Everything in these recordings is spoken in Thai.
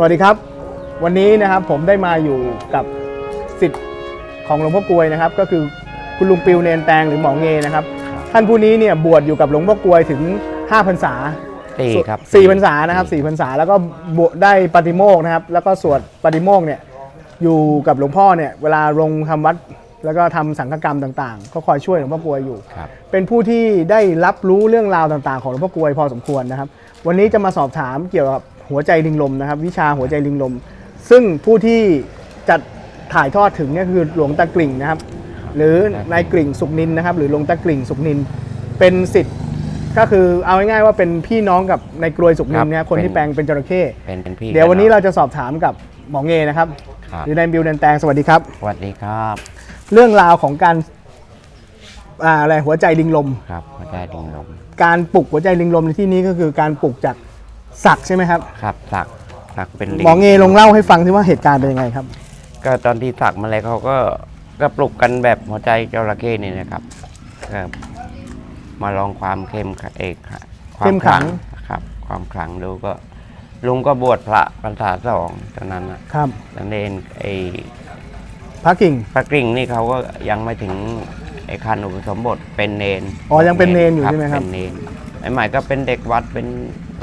วัสดีครับ วันนี้นะครับผมได้มาอยู่กับสิทธิ์ของหลวงพ่อกลวยนะครับ ก็คือคุณลุงปิวเนนแตงหรือหมอเงนะครับ ท่านผู้นี้เนี่ยบวชอยู่กับหลวงพ่อกลวยถึง5พรรษาสี่ครับสี่พรรษานะครับสี่พรรษาแล้วก็บวชได้ปฏิโมกข์นะครับ แล้วก็สวดปฏิโมกข์เนี่ยอยู่กับหลวงพ่อเนี่ยเวลาลงทำวัดแล้วก็ทำสังฆกรรมต่างๆ ก็คอยช่วยหลวงพ่อกลวยอยู่ครับเป็นผู้ที่ได้รับรู้เรื่องราวต่างๆ ของหลวงพ่อกลวยพอสมควรนะครับ วันนี้จะมาสอบถามเกี่ยวกับ หัวใจลิงลมนะครับ วิชาหัวใจลิงลม ซึ่งผู้ที่จะถ่ายทอดถึงเนี่ยคือหลวงตากลิ่งนะครับ หรือนายกลิ่งสุกนินนะครับ หรือหลวงตากลิ่งสุกนิน เป็นสิทธิ์ก็คือเอาง่ายๆว่าเป็นพี่น้องกับนายกลวยสุกนินนะครับคนที่แปลงเป็นจระเข้เป็นเป็นพี่เดี๋ยววันนี้กัเราจะสอบถามกับหมอเงนะครับครับหรือนายบิวเดนแตงสวัสดีครับ สวัสดีครับ เรื่องราวของการอ่าอะไรหัวใจลิงลมครับหัวใจดิงลม การปลุกหัวใจลิงลมในที่นี้ก็คือการปลุกจาก สักใช่ไหมครับ ครับสักสักเป็นลิงหมอเงลองเล่าให้ฟังที่ว่าเหตุการณ์เป็นยังไงครับ ก็ตอนที่สักมาเลยเขาก็ก็ปลุกกันแบบหัวใจจระเข้นี่นะครับก็มาลองความเข้มขเอกค่ะควาเข้มขลัง ครับ ความขลังดูก็ลุงก็บวชพระพรรษาสองตอนนั้นนะครับตอนเนนไอ้พระกิ่ง พระกริ่งนี่เขาก็ยังไม่ถึงไอ้คันอุปสมบทเป็นเนนอ๋อยังเป็นเนนอยู่ใช่ไหมครับ เป็นเนนใหม่ๆก็เป็นเด็กวัดเป็น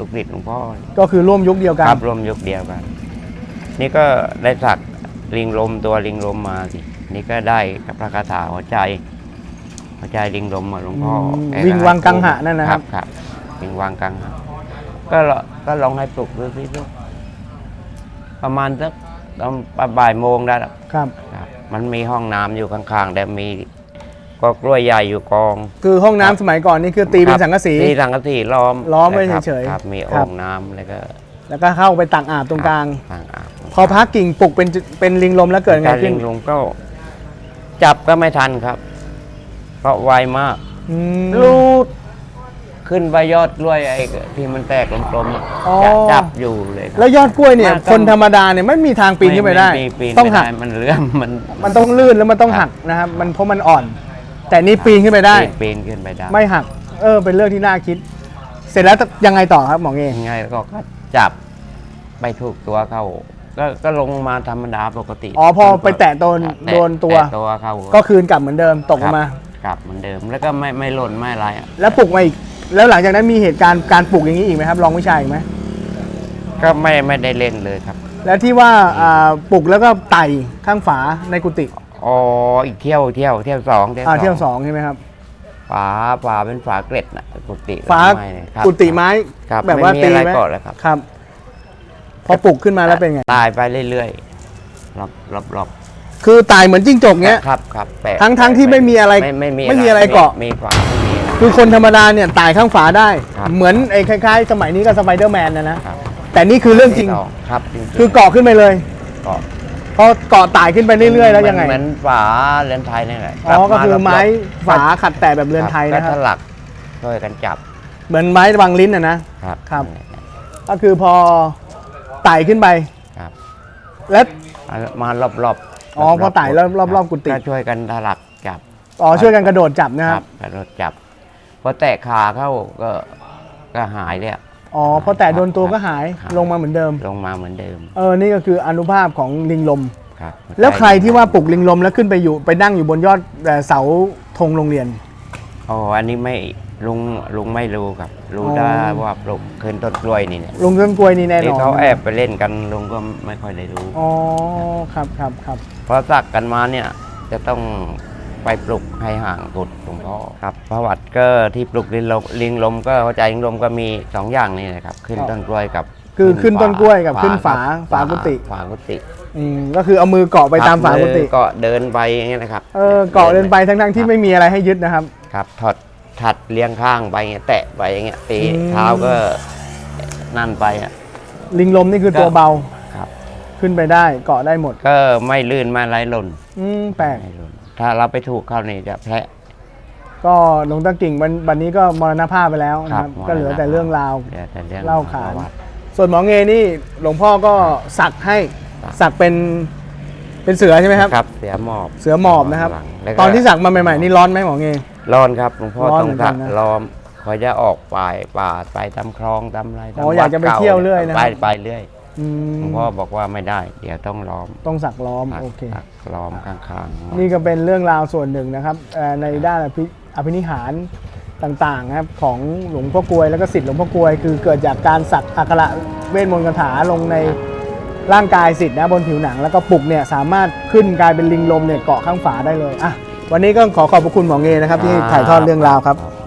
ลูกศิษย์หลวงพ่อก็คือร่วมยุคเดียวกันครับรวมยุคเดียวกัน นี่ก็ได้สักลิงลมตัวลิงลมมาสินี่ก็ได้กับพระคาถาหัวใจหัวใจลิงลมมาหลวงพ่ออืมแกก็วิ่งวังกังหะนั่นนะครับครับวิ่งวังกังหะก็ลองก็ลองให้ปลุกดูสิลูกประมาณสักตอนบ่ายโมงได้แล้วครับครับ มันมีห้องน้ำอยู่ข้างๆแต่มี ก็กล้วยใหญ่อยู่กอง คือห้องน้ำสมัยก่อนนี่คือตีเป็นสังกะสี ตีสังกะสีล้อมล้อมไว้นะครับเฉยๆครับมีครัอบงค์น้ำแล้วก็แล้วก็เข้าไปตักอาบตรงกลางทางอาบพอพระกิ่งปลุกเป็นเป็นลิงลมแล้วเกิดไงการขึ้ลินงลงก็ จับก็ไม่ทันครับ เพราะไวมากอืม ลูดขึ้นไปยอดกล้วยไอ้ที่มันแตกกลมๆอะอ๋อ จะจับอยู่เลยครับ แล้วยอดกล้วยเนี่ย มันต้อง คนธรรมดาเนี่ยไม่มีทางปีนขึ้นไปได้ ม่ม่ปีนต้องไม่หักได้มันเลื่อมมัน มันต้องลื่นแล้วมันต้องครัหับกนะครับ มันเพราะมันอ่อน แต่นี่ปีนขึ้นไปได้ปีนปีนขึ้นไปได้ไม่หัก เออ เป็นเรื่องที่น่าคิด เสร็จแล้วยังไงต่อครับหมอเงยังไงแล้วก็จับไปถูกตัวเขาก็ก็ลงมาธรรมดาปกติ อ๋อ พอไปแตะโดนครับแตะโดนตัวแตะตัวเขาก็คืนกลับเหมือนเดิมตกลงมากลับเหมือนเดิม แล้วก็ไม่ไม่หล่นไม่อะไรอะแล้วปลุกมาอีก แล้วหลังจากนั้นมีเหตุการณ์การปลุกอย่างนี้อีกไหมครับลองวิชาอีกไหมก็ไม่ไม่ได้เล่นเลยครับ แล้วที่ว่าอ่าปลุกแล้วก็ไต่ข้างฝาในกุฏิ อ๋ออีกเที่ยวเที่ยวเที่ยวสองเที่ยวอ่าสองเที่ยวสองใช่ไหมครับ ฝาฝาเป็นฝาเกล็ดนะกุฏิฝาไม้เนี่ยครับกุฏิไม้ครับแบบว่าไม่มีตีอะไรไหมเกาะเลยครับครับ พอปลุกขึ้นมาแล้วเป็นไง ตายไปเรื่อยๆรอบรอบรอบคือตายเหมือนจิ้งจกเงี้ย ครับครับแปะทั้งทั้งที่ไม่มีอะไรไม่ไม่มีไม่มีอะไรเกาะ มีฝาไม่มีอะไร คือคนธรรมดาเนี่ยตายข้างฝาได้ ครับ เหมือนไอ้คล้ายๆ สมัยนี้ก็สไปเดอร์แมนนะนะ ครับแต่นี่คือเรื่องจริงที่สครับจริงๆคือเกาะขึ้นไปเลย เกาะ พอเกาะตายขึ้นไปเรื่อยๆแล้วยังไงเหมือนฝาเรือนไทยนี่แหละอ๋อก็ลับาคือไม้รอบๆฝาขัดแตะแบบเรือนไทยนะคก็รับถลักช่วยกันจับ เหมือนไม้วางลิ้นนะนะครับครับ ก็คือพอไต่ขึ้นไปครับแล้วมารอบๆรอบอ๋อพอไต่รอบรอบๆกุฏิก็ช่วยกันถลักจับอ๋อช่วยกันกระโดดจับนะคครัรับบกระโดดจับพอแตะขาเข้าก็ก็หายเลย อะอ๋อพอแตะโดนตัวก็หายครับ ลงมาเหมือนเดิม ลงมาเหมือนเดิมเออ นี่ก็คืออนุภาพของลิงลม ครับแล้วใครที่ว่าปลุกลิงลมแล้วขึ้นไปอยู่ไปนั่งอยู่บนยอดเอ่อเสาธงโรงเรียน อ๋ออันนี้ไม่ลุงลุงไม่รู้ครับ รู้อ๋อ ได้ว่าปลูกขึ้นต้นกล้วยนี่เนี่ยลุงต้นกล้วยนี่แน่นที่อนเขาแอบไปเล่นกันลุงก็ไม่ค่อยได้รู้ อ๋อครับครับครับเพราะสักกันมาเนี่ยจะต้อง ไปปลุกให้ห่างกุดหลวงพ่อครับประวัติก็ที่ปลุกลิงลมลิงลมก็เข้าใจลิงลมก็มีสองอย่างนี่นะครับ ขึ้นต้นกล้วยกับคือขึ้นต้นกล้วยกับขึ้นฝาครับฝากุฏิฝากุฏิอืมก็คือเอามือเกาะไปตามฝากุฏิก็เดินไปอย่างเงี้ยนะครับเออเกาะเดินไปทั้งๆที่ไม่มีอะไรให้ยึดนะครับ ครับถอดถัดเลี้ยงข้างไปอย่างเงี้ยแตะไปอย่างเงี้ยตีอืมเท้าก็นั่นไปอะลิงลมนี่คือตัวเบาครับ ขึ้นไปได้เกาะได้หมด ก็ไม่ลื่นไม่ไหลหล่นอืมแปลกไม่หล่น ถ้าเราไปถูกเข้านี่จะแพ้ ก็หลวงตากิ่งวันวันนี้ก็มรณภาพไปแล้วนะครับ ครับก็เหลือแต่เรื่องราว เหลือแต่เรื่องเล่าขาน ประวัติ ส่วนหมอเงนี่หลวงพ่อก็สักให้ครับ สักเป็นเป็นเสือใช่ไหมครับ ครับ เสือหมอบเสือหมอบนะครับ หลังแล้วก็ตอนที่สักมาใหม่ๆนี่ร้อนไหมหมอเง ร้อนครับหลวงพ่อร้อนต้องเหมือนกัสันกนะล้อมคอยจะออกป่ายป่าไปตามคลองตามอะไรตามอ๋ออยากจะไปวัดเที่ยวเรื่อยนะครับ ไปไปเรื่อย ออืมหลวงพ่อบอกว่าไม่ได้ เดี๋ยวต้องล้อมต้องสักล้อมตัดโอเคตัดล้อมข้างๆนี่ก็เป็นเรื่องราวส่วนหนึ่งนะครับเอ่อในด้านอภิอภินิหารต่างๆนะครับของหลวงพ่อกลวยแล้วก็สิทธิ์หลวงพ่อกลวย คือเกิดจากการสักอักขระเวทมนต์คาถาลงในร่างกายสิทธิ์นะบนผิวหนัง แล้วก็ปลุกเนี่ยสามารถขึ้นกลายเป็นลิงลมเนี่ยเกาะข้างฝาได้เลยอะวันนี้ก็ขอขอบพระคุณหมอเงนะครับที่ถ่ายทอดเรื่องราวครับครับ